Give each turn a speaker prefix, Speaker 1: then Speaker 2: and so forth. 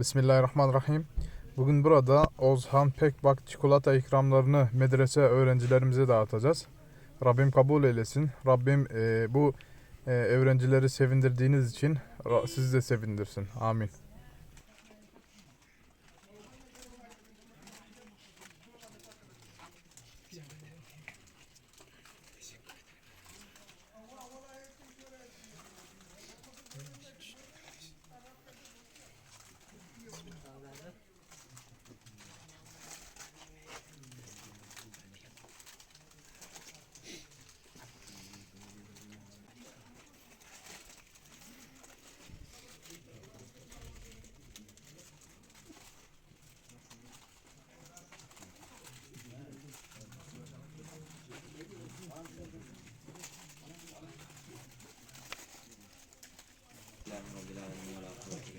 Speaker 1: Bismillahirrahmanirrahim. Bugün burada Ozhan Pekbak çikolata ikramlarını medrese öğrencilerimize dağıtacağız. Rabbim kabul eylesin. Rabbim e, bu e, öğrencileri sevindirdiğiniz için sizi de sevindirsin. Amin.
Speaker 2: لله رب العالمين والعاقبة للمتقين والصلاة